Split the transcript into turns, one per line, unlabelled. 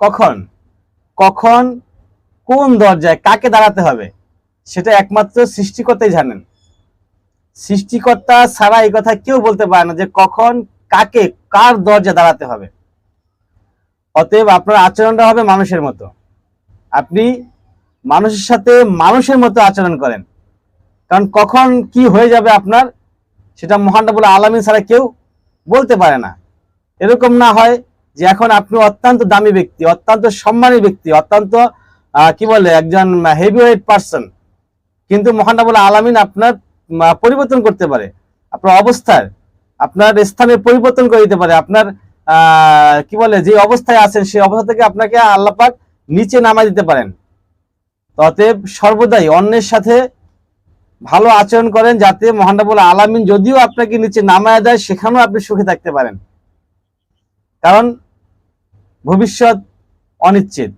কখন? কখন? কোন দরজায় কাকে দাঁড়াতে হবে? সেটা একমাত্র সৃষ্টিকর্তাই জানেন। সৃষ্টিকর্তা ছাড়া এই কথা কেউ বলতে পারে না যে কখন, কাকে, কার দরজা দাঁড়াতে হবে। অতএব আপনার আচরণটা হবে মানুষের মতো। আপনি মানুষের সাথে মানুষের মতো আচরণ করেন। কারণ কখন কি হয়ে যাবে আপনার, সেটা মহান রাব্বুল আলামিন ছাড়া কেউ বলতে পারে না। এরকম না হয় যে এখন আপনি অত্যন্ত দামি ব্যক্তি, অত্যন্ত সম্মানী ব্যক্তি, অত্যন্ত কি বলে, একজন হেভিওয়েট পার্সন কিন্তু মহান রাব্বুল আলামিন আপনার পরিবর্তন করতে পারে। আপনার অবস্থার, আপনার স্থানে পরিবর্তন করে দিতে পারে। আপনার কি বলে, যে অবস্থায় আছেন, সেই অবস্থা থেকে আপনাকে আল্লাহ পাক নিচে নামাই দিতে পারেন। অতএব সর্বদাই অন্যের সাথে ভালো আচরণ করেন, যাতে মহান রাব্বুল আলামিন যদিও আপনাকে নিচে নামায় দেয়, সেখানেও আপনি সুখে থাকতে পারেন। কারণ ভবিষ্যৎ অনিশ্চিত।